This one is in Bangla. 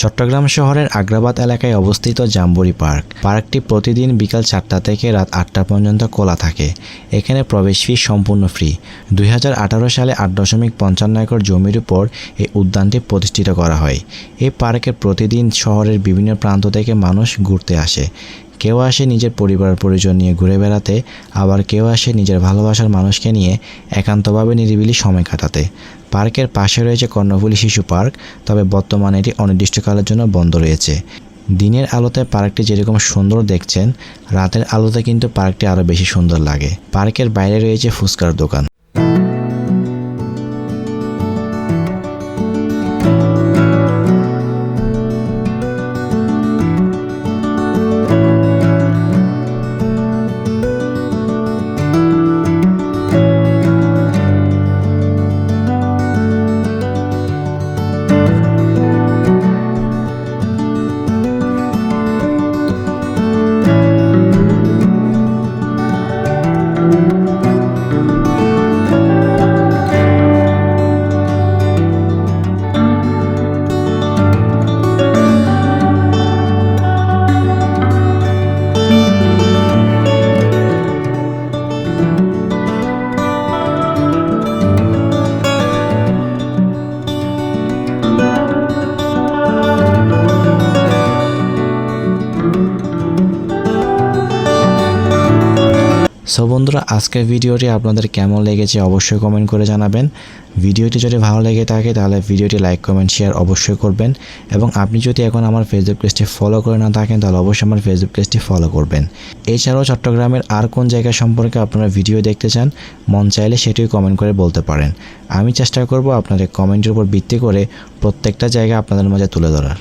চট্টগ্রাম শহরের আগ্রাবাদ এলাকায় অবস্থিত জাম্বুরি পার্ক। পার্কটি প্রতিদিন বিকাল চারটা থেকে রাত আটটা পর্যন্ত খোলা থাকে। এখানে প্রবেশ ফি সম্পূর্ণ ফ্রি। দুই হাজার আঠারো সালে আট দশমিক পঞ্চান্ন একর জমির উপর এই উদ্যানটি প্রতিষ্ঠিত করা হয়। এই পার্কে প্রতিদিন শহরের বিভিন্ন প্রান্ত থেকে মানুষ ঘুরতে আসে। কেউ আসে নিজের পরিবার পরিজন নিয়ে ঘুরে বেড়াতে, আবার কেউ আসে নিজের ভালোবাসার মানুষকে নিয়ে একান্তভাবে নিরিবিলি সময় কাটাতে। পার্কের পাশে রয়েছে কর্ণফুলী শিশু পার্ক, তবে বর্তমানে এটি অনির্দিষ্টকালের জন্য বন্ধ রয়েছে। দিনের আলোতে পার্কটি যেরকম সুন্দর দেখছেন, রাতের আলোতে কিন্তু পার্কটি আরও বেশি সুন্দর লাগে। পার্কের বাইরে রয়েছে ফুচকার দোকান। সো বন্ধুরা, আজকের ভিডিওটি আপনাদের কেমন লেগেছে অবশ্যই কমেন্ট করে জানাবেন। ভিডিওটি যদি ভালো লেগে থাকে, তাহলে ভিডিওটি লাইক কমেন্ট শেয়ার অবশ্যই করবেন। এবং আপনি যদি এখন আমার ফেসবুক পেজটি ফলো করে না থাকেন, তাহলে অবশ্যই আমার ফেসবুক পেজটি ফলো করবেন। এছাড়াও চট্টগ্রামের আর কোন জায়গা সম্পর্কে আপনারা ভিডিও দেখতে চান, মন চাইলে সেটিও কমেন্ট করে বলতে পারেন। আমি চেষ্টা করব আপনাদের কমেন্টের উপর ভিত্তি করে প্রত্যেকটা জায়গা আপনাদের মাঝে তুলে ধরার।